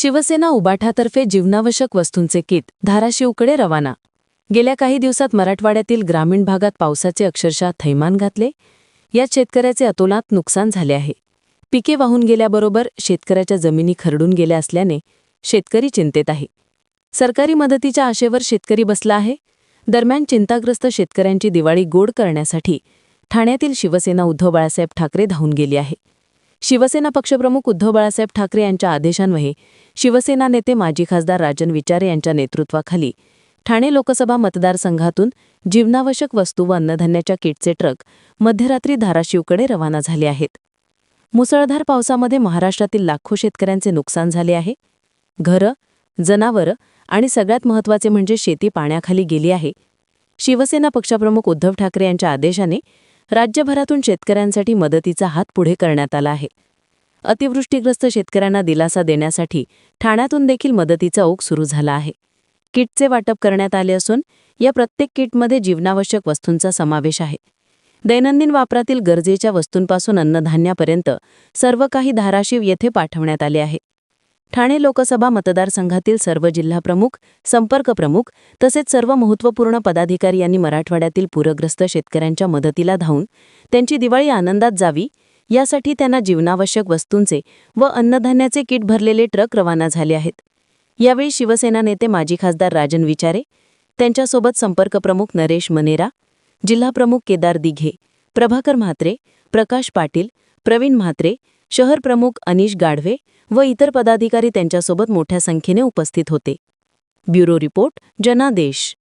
शिवसेना उबाठातर्फे जीवनावश्यक वस्तूंचे किट धाराशिवकडे रवाना. गेल्या काही दिवसात मराठवाड्यातील ग्रामीण भागात पावसाचे अक्षरशः थैमान घातले. यात शेतकऱ्याचे अतोलात नुकसान झाले आहे. पिके वाहून गेल्याबरोबर शेतकऱ्याच्या जमिनी खरडून गेल्या असल्याने शेतकरी चिंतेत आहे. सरकारी मदतीच्या आशेवर शेतकरी बसला आहे. दरम्यान चिंताग्रस्त शेतकऱ्यांची दिवाळी गोड करण्यासाठी ठाण्यातील शिवसेना उद्धव बाळासाहेब ठाकरे धावून गेली आहे. शिवसेना पक्षप्रमुख उद्धव बाळासाहेब ठाकरे यांच्या आदेशान्वये शिवसेना नेते माजी खासदार राजन विचारे यांच्या नेतृत्वाखाली ठाणे लोकसभा मतदारसंघातून जीवनावश्यक वस्तू व अन्नधान्याच्या किटचे ट्रक मध्यरात्री धाराशिवकडे रवाना झाले आहेत. मुसळधार पावसामध्ये महाराष्ट्रातील लाखो शेतकऱ्यांचे नुकसान झाले आहे. घरं जनावरं आणि सगळ्यात महत्त्वाचे म्हणजे शेती पाण्याखाली गेली आहे. शिवसेना पक्षप्रमुख उद्धव ठाकरे यांच्या आदेशाने राज्यभरातून शेतकऱ्यांसाठी मदतीचा हात पुढे करण्यात आला आहे. अतिवृष्टीग्रस्त शेतकऱ्यांना दिलासा देण्यासाठी ठाण्यातून देखील मदतीचा ओघ सुरू झाला आहे. किटचे वाटप करण्यात आले असून या प्रत्येक किटमध्ये जीवनावश्यक वस्तूंचा समावेश आहे. दैनंदिन वापरातील गरजेच्या वस्तूंपासून अन्नधान्यापर्यंत सर्व काही धाराशिव येथे पाठवण्यात आले आहे. ठाणे लोकसभा मतदारसंघातील सर्व जिल्हाप्रमुख संपर्क प्रमुख तसेच सर्व महत्त्वपूर्ण पदाधिकारी यांनी मराठवाड्यातील पूरग्रस्त शेतकऱ्यांच्या मदतीला धावून त्यांची दिवाळी आनंदात जावी यासाठी त्यांना जीवनावश्यक वस्तूंचे व अन्नधान्याचे किट भरलेले ट्रक रवाना झाले आहेत. यावेळी शिवसेना नेते माजी खासदार राजन विचारे त्यांच्यासोबत संपर्क प्रमुख नरेश मनेरा जिल्हाप्रमुख केदार दिघे प्रभाकर म्हात्रे प्रकाश पाटील प्रवीण म्हात्रे शहर प्रमुख अनिश गाढवे व इतर पदाधिकारी त्यांच्यासोबत मोठ्या संख्येने उपस्थित होते. ब्युरो रिपोर्ट जनादेश